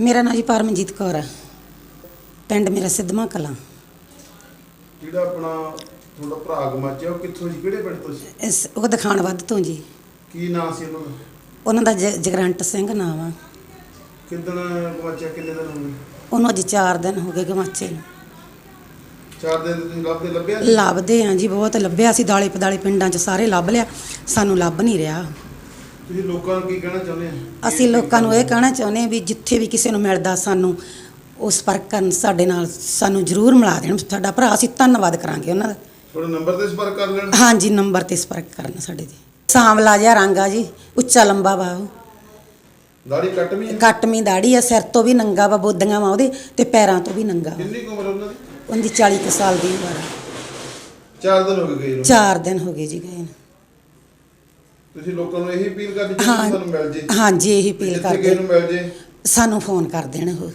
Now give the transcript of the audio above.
ਜੀ ਪਰਮਜੀਤ ਕੌਰ ਆ। ਪਿੰਡ ਮੇਰਾ ਸਿੱਧਵਾਂ ਕਲਾਂ। ਜਿਹੜਾ ਆਪਣਾ ਤੁਹਾਡਾ ਭਰਾ ਗਮਾਚਿਆ ਉਹ ਕਿੱਥੋਂ ਜੀ? ਕਿਹੜੇ ਪਿੰਡ ਤੋਂ ਸੀ ਇਸ ਉਹ ਦਿਖਾਣ ਵੱਧ ਤੋਂ ਜੀ। ਕੀ ਨਾਂ ਸੀ ਉਹਨਾਂ ਦਾ? ਉਹਨਾਂ ਦਾ ਜ- ਜਗਰੰਟ ਸਿੰਘ ਨਾਮ ਆ। ਕਿਦਣ ਗਮਾਚਿਆ ਕਿੰਨੇ ਦਿਨ ਹੋ ਗਏ? ਉਹਨੂੰ ਅੱਜ 4 ਦਿਨ ਹੋ ਗਏ ਗਵਾਚੇ ਨੂੰ। ਚਾਰ ਦਿਨ ਤੁਸੀਂ ਲੱਭਦੇ ਲੱਭਿਆ ਨੀ? ਲੱਭਦੇ ਆ ਜੀ ਬਹੁਤ ਲੱਭਿਆ ਸੀ। ਦਾਲੇ ਪਦਾਲੇ ਪਿੰਡਾਂ 'ਚ ਸਾਰੇ ਲੱਭ ਲਿਆ। ਸਾਨੂੰ ਲੱਭ ਨਹੀਂ ਰਿਹਾ। ਤੁਸੀਂ ਲੋਕਾਂ ਨੂੰ ਕੀ ਕਹਿਣਾ ਚਾਹੁੰਦੇ ਆ ਅਸੀਂ ਲੋਕਾਂ ਨੂੰ ਇਹ ਕਹਿਣਾ ਚਾਹੁੰਦੇ ਹਾਂ ਵੀ ਜਿੱਥੇ ਵੀ ਕਿਸੇ ਨੂੰ ਮਿਲਦਾ ਸਾਨੂੰ ਉਸ ਸੰਪਰਕ ਕਰਨ ਸਾਡੇ ਨਾਲ ਸਾਨੂੰ ਜ਼ਰੂਰ ਮਿਲਾ ਦੇਣ। ਸਾਡਾ ਭਰਾ ਅਸੀਂ ਧੰਨਵਾਦ ਕਰਾਂਗੇ ਉਹਨਾਂ ਦਾ। ਤੁਹਾਡੇ ਨੰਬਰ ਤੇ ਸੰਪਰਕ ਕਰ ਲੈਣ। ਹਾਂਜੀ ਨੰਬਰ ਤੇ ਸੰਪਰਕ ਕਰਨ ਸਾਡੇ ਜੀ ਸਾਂਵਲਾ ਜਿਹਾ ਰੰਗ ਆ ਜੀ ਉੱਚਾ ਲੰਬਾ ਵਾ ਉਹ। ਦਾੜੀ ਕੱਟ ਵੀ ਹੈ? ਕੱਟਵੀਂ ਦਾੜੀ ਆ ਸਿਰ ਤੋਂ ਵੀ ਨੰਗਾ ਵਾ ਬੋਦੀਆਂ ਵਾ ਉਹਦੇ ਤੇ ਪੈਰਾਂ ਤੋਂ ਵੀ ਨੰਗਾ ਕਿੰਨੀ ਕੁ ਉਮਰ ਉਹਨਾਂ ਦੀ? ਉਹਦੀ 40 ਕੁ ਸਾਲ ਦੀ ਉਮਰ ਆ। ਚਾਰ ਦਿਨ ਹੋ ਗਏ ਗਏ ਨੂੰ। 4 ਦਿਨ ਹੋ ਗਏ ਜੀ ਗਏ ਨੂੰ। ਤੁਸੀਂ ਲੋਕਾਂ ਨੂੰ ਇਹੀ ਅਪੀਲ ਕਰਨੀ ਹਾਂ ਚਾਹੁੰਦੇ ਤੁਹਾਨੂੰ ਮਿਲ ਜੇ। ਹਾਂਜੀ ਇਹੀ ਅਪੀਲ ਜਿੱਥੇ ਕਿਸੇ ਕਰਦੇ। ਨੂੰ ਮਿਲ ਜੇ। ਸਾਨੂੰ ਫੋਨ ਕਰ ਦੇਣ ਉਹ।